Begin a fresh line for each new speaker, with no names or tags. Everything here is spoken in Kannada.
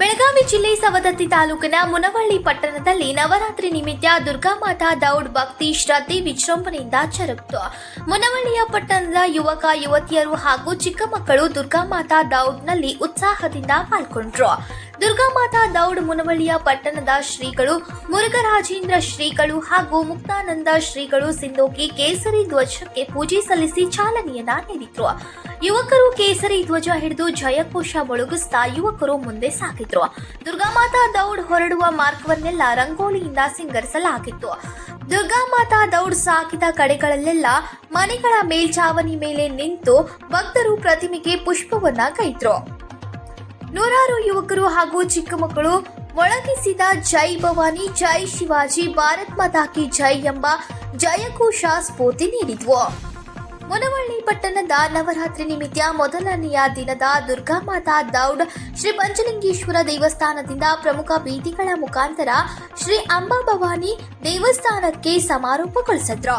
ಬೆಳಗಾವಿ ಜಿಲ್ಲೆ ಸವದತ್ತಿ ತಾಲೂಕಿನ ಮುನವಳ್ಳಿ ಪಟ್ಟಣದಲ್ಲಿ ನವರಾತ್ರಿ ನಿಮಿತ್ತ ದುರ್ಗಾಮಾತಾ ದೌಡ್ ಭಕ್ತಿ ಶ್ರದ್ಧೆ ವಿಜೃಂಭಣೆಯಿಂದ ಜರುಗಿತು. ಮುನವಳ್ಳಿಯ ಪಟ್ಟಣದ ಯುವಕ, ಯುವತಿಯರು ಹಾಗೂ ಚಿಕ್ಕ ಮಕ್ಕಳು ದುರ್ಗಾಮಾತಾ ದೌಡ್ನಲ್ಲಿ ಉತ್ಸಾಹದಿಂದ ಪಾಲ್ಗೊಂಡ್ರು. ದುರ್ಗಾಮಾತಾ ದೌಡ್ ಮುನವಳ್ಳಿಯ ಪಟ್ಟಣದ ಶ್ರೀಗಳು, ಮುರುಘರಾಜೇಂದ್ರ ಶ್ರೀಗಳು ಹಾಗೂ ಮುಕ್ತಾನಂದ ಶ್ರೀಗಳು ಸಿಂಧೋಗಿ ಕೇಸರಿ ಧ್ವಜಕ್ಕೆ ಪೂಜೆ ಸಲ್ಲಿಸಿ ಚಾಲನೆಯನ್ನ ನೀಡಿದ್ರು. ಯುವಕರು ಕೇಸರಿ ಧ್ವಜ ಹಿಡಿದು ಜಯಕೋಶ ಮೊಳಗಿಸ್ತಾ ಯುವಕರು ಮುಂದೆ ಸಾಗಿದ್ರು. ದುರ್ಗಾಮಾತಾ ದೌಡ್ ಹೊರಡುವ ಮಾರ್ಗವನ್ನೆಲ್ಲ ರಂಗೋಲಿಯಿಂದ ಸಿಂಗರಿಸಲಾಗಿತ್ತು. ದುರ್ಗಾಮಾತಾ ದೌಡ್ ಸಾಕಿದ ಕಡೆಗಳಲ್ಲೆಲ್ಲ ಮನೆಗಳ ಮೇಲ್ಚಾವಣಿ ಮೇಲೆ ನಿಂತು ಭಕ್ತರು ಪ್ರತಿಮೆಗೆ ಪುಷ್ಪವನ್ನ ಕೈದ್ರು ನೂರಾರು ಯುವಕರು ಹಾಗೂ ಚಿಕ್ಕ ಮಕ್ಕಳು ಒಳಗಿಸಿದ ಜೈ ಭವಾನಿ, ಜೈ ಶಿವಾಜಿ, ಭಾರತ್ ಮಾತಾ ಕಿ ಜೈ ಎಂಬ ಜಯಘೋಷ ಸ್ಫೂರ್ತಿ ನೀಡಿದ್ವು. ಮುನವಳ್ಳಿ ಪಟ್ಟಣದ ನವರಾತ್ರಿ ನಿಮಿತ್ತ ಮೊದಲನೆಯ ದಿನದ ದುರ್ಗಾ ಮಾತಾ ದೌಡ್ ಶ್ರೀ ಪಂಚಲಿಂಗೇಶ್ವರ ದೇವಸ್ಥಾನದಿಂದ ಪ್ರಮುಖ ಬೀದಿಗಳ ಮುಖಾಂತರ ಶ್ರೀ ಅಂಬಾಭವಾನಿ ದೇವಸ್ಥಾನಕ್ಕೆ ಸಮಾರೋಪಗೊಳಿಸಿದ್ರು